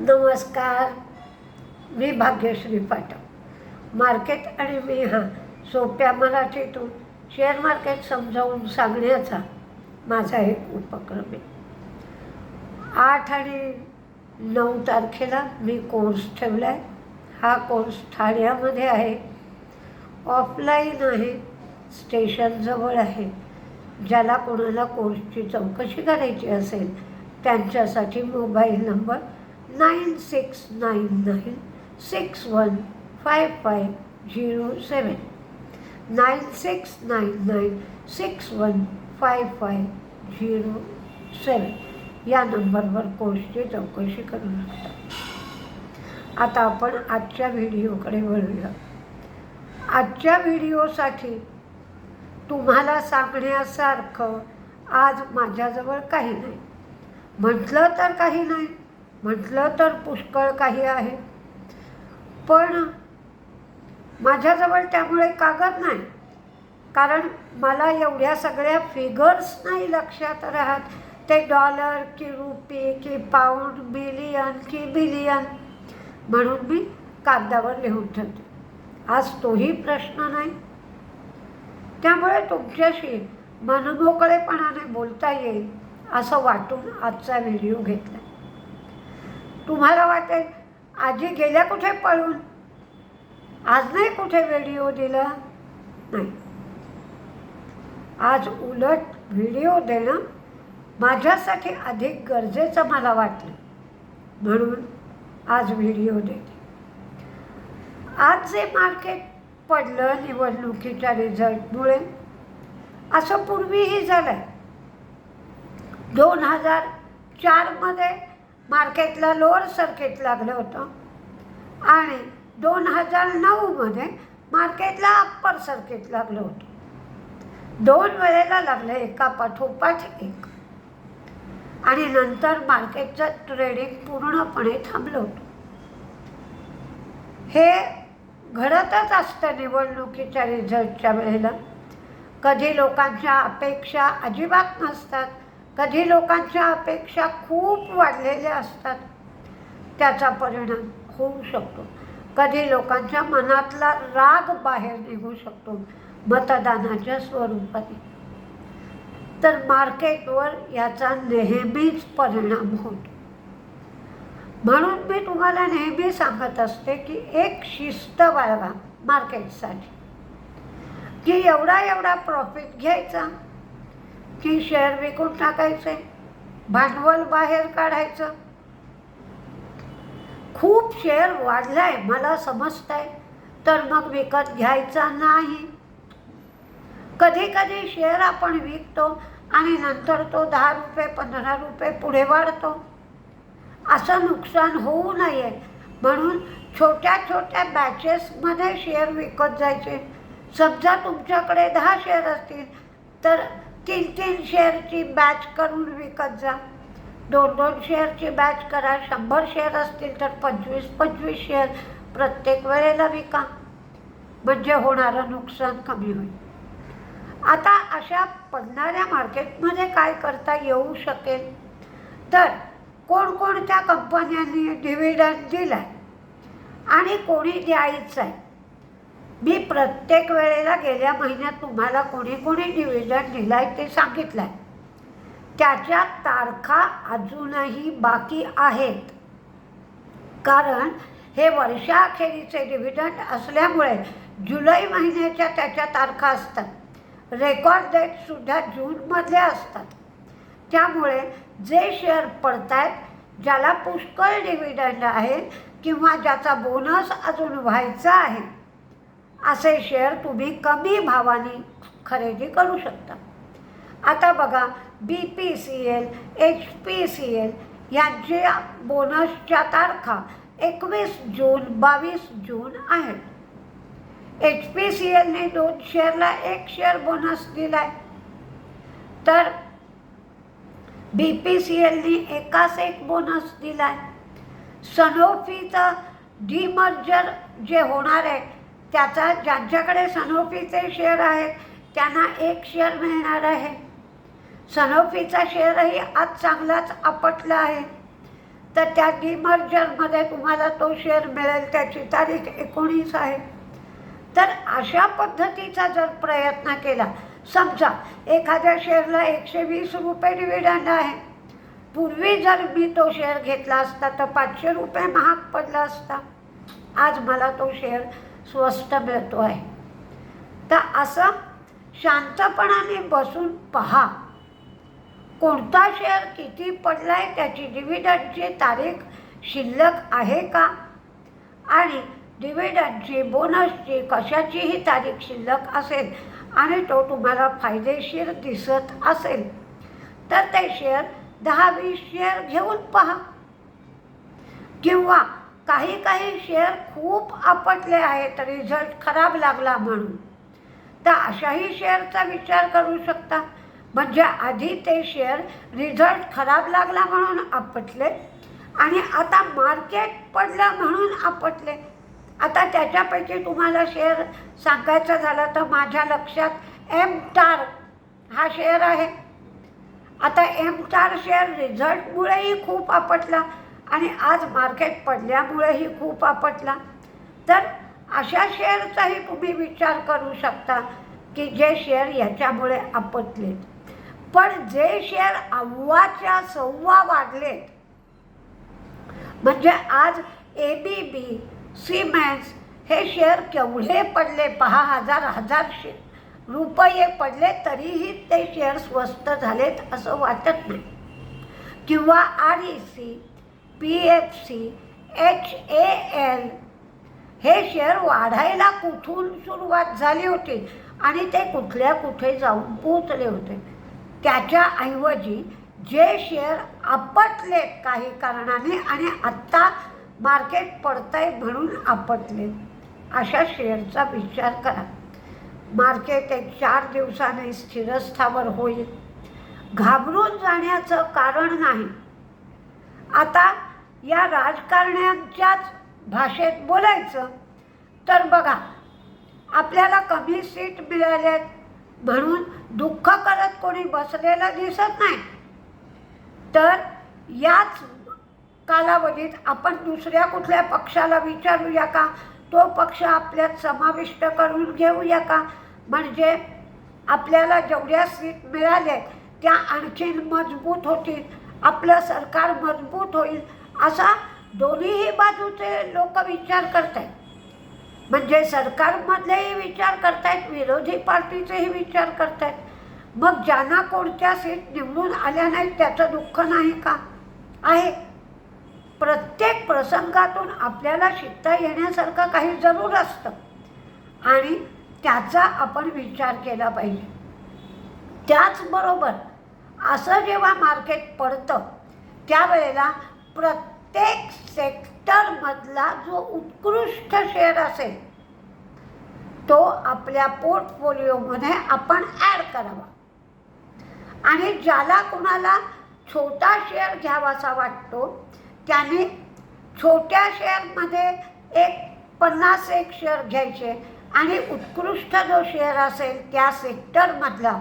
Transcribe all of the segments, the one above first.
नमस्कार. मी भाग्यश्री पाठक. मार्केट आणि मी हा सोप्या मराठीतून शेअर मार्केट समजावून सांगण्याचा माझा एक उपक्रम आहे. आठ आणि नऊ तारखेला मी कोर्स ठेवला आहे हा कोर्स ठाण्यामध्ये आहे. ऑफलाईन आहे. स्टेशनजवळ आहे. ज्याला कोणाला कोर्सची चौकशी करायची असेल त्यांच्यासाठी mobile number nine six nine nine six one five five zero seven nine six nine nine six one five five zero seven या नंबरवर कोर्सची चौकशी करू शकता. आता आपण आजच्या व्हिडिओकडे वळूया. आजच्या व्हिडिओसाठी तुम्हाला सांगण्यासारखं आज माझ्याजवळ काही नाही. म्हटलं तर काही नाही. म्हटलं तर पुष्कळ काही आहे. पण माझ्याजवळ त्यामुळे कागद नाही. कारण मला एवढ्या सगळ्या फिगर्स नाही लक्षात राहत. ते डॉलर की रुपी की पाऊंड बिलियन की बिलियन म्हणून मी कागदावर लिहून ठेवते. आज तोही प्रश्न नाही. त्यामुळे तुमच्याशी मनमोकळेपणाने बोलता येईल असं वाटून आजचा व्हिडिओ घेतला. तुम्हाला वाटेल आजी गेल्या कुठे पळून? आज नाही कुठे व्हिडिओ दिला? नाही. आज उलट व्हिडिओ देणं माझ्यासाठी अधिक गरजेचं मला वाटलं. म्हणून आज व्हिडिओ देते. आज जे मार्केट पडलं निवडणुकीच्या रिझल्टमुळे असं पूर्वीही झालं आहे दोन हजार चारमध्ये मार्केटला लोअर सर्किट लागलं होतं. आणि दोन हजार नऊमध्ये मार्केटला अप्पर सर्किट लागलं होतं. दोन वेळेला लागलं एका पाठोपाठ एक. आणि नंतर मार्केटचं ट्रेडिंग पूर्णपणे थांबलं होतं. हे घडतच असतं निवडणुकीच्या रिझल्टच्या वेळेला. कधी लोकांच्या अपेक्षा अजिबात नसतात. कधी लोकांच्या अपेक्षा खूप वाढलेल्या असतात त्याचा परिणाम होऊ शकतो. कधी लोकांच्या मनातला राग बाहेर निघू शकतो मतदानाच्या स्वरूपाने. तर मार्केटवर याचा नेहमीच परिणाम होतो. म्हणून मी तुम्हाला नेहमी सांगत असते की एक शिस्त बाळगा मार्केटसाठी. की एवढा एवढा प्रॉफिट घ्यायचा की शेअर विकून टाकायचे भांडवल बाहेर काढायचं. खूप शेअर वाढलाय मला समजत आहे तर मग विकत घ्यायचा नाही. कधी कधी शेअर आपण विकतो आणि नंतर तो दहा रुपये पंधरा रुपये पुढे वाढतो. असं नुकसान होऊ नये. म्हणून छोट्या छोट्या बॅचेसमध्ये शेअर विकत जायचे. समजा तुमच्याकडे दहा शेअर असतील तर तीन तीन शेअरची बॅच करून विकत जा. दोन दोन शेअरची बॅच करा. शंभर शेअर असतील तर पंचवीस पंचवीस शेअर प्रत्येक वेळेला विका. म्हणजे होणारं नुकसान कमी होईल. आता अशा पडणाऱ्या मार्केटमध्ये काय करता येऊ शकेल? तर कोणकोणत्या कंपन्यांनी डिव्हिडंड दिला आहे आणि कोणी द्यायचं आहे मी प्रत्येक वेळेला गेल्या महिन्यात तुम्हाला कोणी कोणी डिव्हिडंड दिला आहे ते सांगितलं आहे त्याच्या तारखा अजूनही बाकी आहेत. कारण हे वर्षाअखेरीचे डिव्हिडंड असल्यामुळे जुलै महिन्याच्या त्याच्या तारखा असतात. रेकॉर्ड डेटसुद्धा जूनमधले असतात. त्यामुळे जे शेअर पडत आहेत ज्याला पुष्कळ डिव्हिडंड आहे किंवा ज्याचा बोनस अजून व्हायचा आहे असे शेअर तुम्ही कमी भावाने खरेदी करू शकता. आता बघा B P C L H P C L यांच्या बोनसच्या तारखा एकवीस जून बावीस जून आहेत. एच पी सी एलने दोन शेअरला एक शेअर बोनस दिला आहे तर बी पी सी एलने एकाच एक बोनस दिला आहे सनोफीचं डिमर्जर जे होणार आहे त्याचा ज्यांच्याकडे सनोफीचे शेअर आहेत त्यांना एक शेअर मिळणार आहे. सनोफीचा शेअरही आज चांगलाच आपटला आहे. तर त्या डिमर्जरमध्ये तुम्हाला तो शेअर मिळेल त्याची तारीख एकोणीस आहे. तर अशा पद्धतीचा जर प्रयत्न केला समजा एखाद्या शेअरला एकशे वीस रुपये डिव्हिडंड आहे. पूर्वी जर मी तो शेअर घेतला असता तर पाचशे रुपये महाग पडला असता. आज मला तो शेअर स्वस्त मिळतो आहे तर असं शांतपणाने बसून पहा. कोणता शेअर किती पडला आहे त्याची डिव्हिडंडची तारीख शिल्लक आहे का? आणि डिव्हिडंडची बोनसची कशाचीही तारीख शिल्लक असेल आणि तो तुम्हाला फायदेशीर दिसत असेल तर ते शेअर दहा वीस शेअर घेऊन पहा. किंवा काही काही शेअर खूप आपटले आहेत रिझल्ट खराब लागला म्हणून. तर अशाही शेअरचा विचार करू शकता. म्हणजे आधी ते शेअर रिझल्ट खराब लागला म्हणून आपटले आणि आता मार्केट पडलं म्हणून आपटले. आता त्याच्यापैकी तुम्हाला शेअर सांगायचं झालं तर माझ्या लक्षात एम टार हा शेअर आहे. आता एम टार शेअर रिझल्टमुळेही खूप आपटला. आणि आज मार्केट पडल्यामुळेही खूप आपटला. तर अशा शेअरचाही तुम्ही विचार करू शकता की जे शेअर याच्यामुळे आपटलेत पण जे शेअर अव्वाच्या सव्वा वाढलेत म्हणजे आज ए बी बी सिमेंट्स हे शेअर केवढे पडले? पहा हजार हजार शे रुपये पडले तरीही ते शेअर स्वस्त झालेत असं वाटत नाही. किंवा R E C P F C H A L हे शेअर वाढायला कुठून सुरुवात झाली होती आणि ते कुठल्या कुठे जाऊन पोचले होते? त्याच्याऐवजी जे शेअर आपटलेत काही कारणाने आणि आत्ता मार्केट पडतंय म्हणून आपटले अशा शेअरचा विचार करा. मार्केट एक चार दिवसाने स्थिरस्थावर होईल. घाबरून जाण्याचं कारण नाही. आता या राजकारण्यांच्याच भाषेत बोलायचं तर बघा आपल्याला कमी सीट मिळाल्यात म्हणून दुःख करत कोणी बसलेलं दिसत नाही. तर याच कालावधीत आपण दुसऱ्या कुठल्या पक्षाला विचारूया का? तो पक्ष आपल्यात समाविष्ट करून घेऊया का? म्हणजे आपल्याला जेवढ्या सीट मिळाल्या त्या आणखीन मजबूत होतील आपलं सरकार मजबूत होईल. असा दोन्हीही बाजूचे लोक विचार करत आहेत म्हणजे सरकारमधलेही विचार करतायत विरोधी पार्टीचेही विचार करतायत. मग ज्यांना कोणत्या सीट निवडून आल्या नाहीत त्याचं दुःख नाही का? आहे. प्रत्येक प्रसंगातून आपल्याला शिकता येण्यासारखं काही जरूर असतं. आणि त्याचा आपण विचार केला पाहिजे. त्याचबरोबर असं जेव्हा मार्केट पडतं त्यावेळेला प्रत्येक सेक्टरमधला जो उत्कृष्ट शेअर असेल तो आपल्या पोर्टफोलिओमध्ये आपण ॲड करावा. आणि ज्याला कुणाला छोटा शेअर घ्यावासा वाटतो त्याने छोट्या शेअरमध्ये एक पन्नास एक शेअर घ्यायचे आणि उत्कृष्ट जो शेअर असेल त्या सेक्टरमधला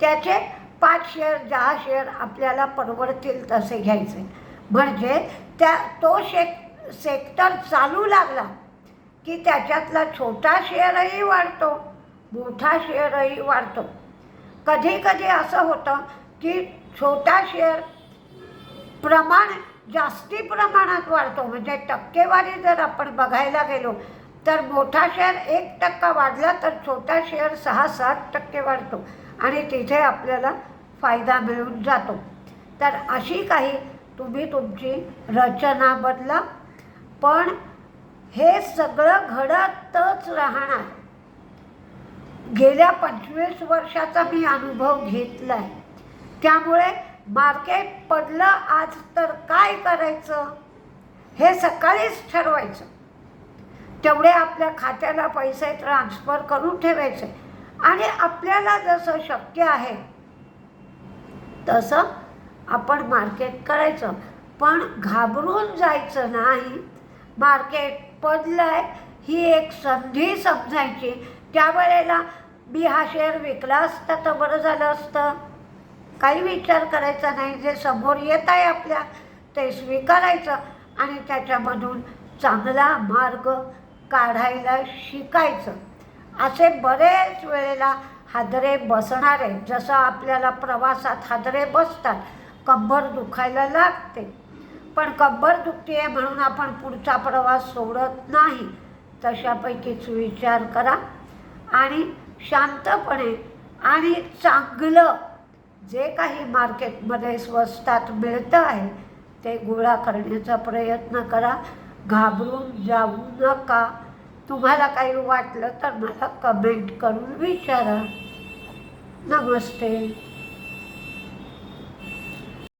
त्याचे पाच शेअर दहा शेअर आपल्याला परवडतील तसे घ्यायचे. म्हणजे त्या तो शेक सेक्टर चालू लागला की त्याच्यातला छोटा शेअरही वाढतो मोठा शेअरही वाढतो. कधी कधी असं होतं की छोटा शेअर प्रमाण जास्ती प्रमाणात वाढतो. म्हणजे टक्केवारी जर आपण बघायला गेलो तर मोठा शेअर एक टक्का वाढला तर छोटा शेअर सहा सात टक्के वाढतो. आणि तिथे आपल्याला फायदा मिळून जातो. तर अशी काही तुम्ही तुमची रचना बदला. पण हे सगळं घडतच राहणार. गेल्या पंचवीस वर्षाचा मी अनुभव घेतला आहे त्यामुळे मार्केट पडलं आज तर काय करायचं? हे सकाळीच ठरवायचं. तेवढे आपल्या खात्याला पैसे ट्रान्सफर करून ठेवायचे. आणि आपल्याला जसं शक्य आहे तसं आपण मार्केट करायचं. पण घाबरून जायचं नाही. मार्केट पडलं आहे ही एक संधी समजायची. त्यावेळेला मी हा शेअर विकला असता तर बरं झालं असतं. काही विचार करायचा नाही. जे समोर येत आहे आपल्या ते स्वीकारायचं आणि त्याच्यामधून चांगला मार्ग काढायला शिकायचं. असे बरेच वेळेला हादरे बसणारे जसं आपल्याला प्रवासात हादरे बसतात. कंबर दुखायला लागते. पण कंबर दुखते आहे म्हणून आपण पुढचा प्रवास सोडत नाही. तशापैकीच विचार करा. आणि शांतपणे आणि चांगलं जे काही मार्केटमध्ये स्वस्तात मिळतं आहे ते गोळा करण्याचा प्रयत्न करा. घाबरून जाऊ नका. तुम्हाला काही वाटलं तर मला कमेंट करून विचारा. नमस्ते.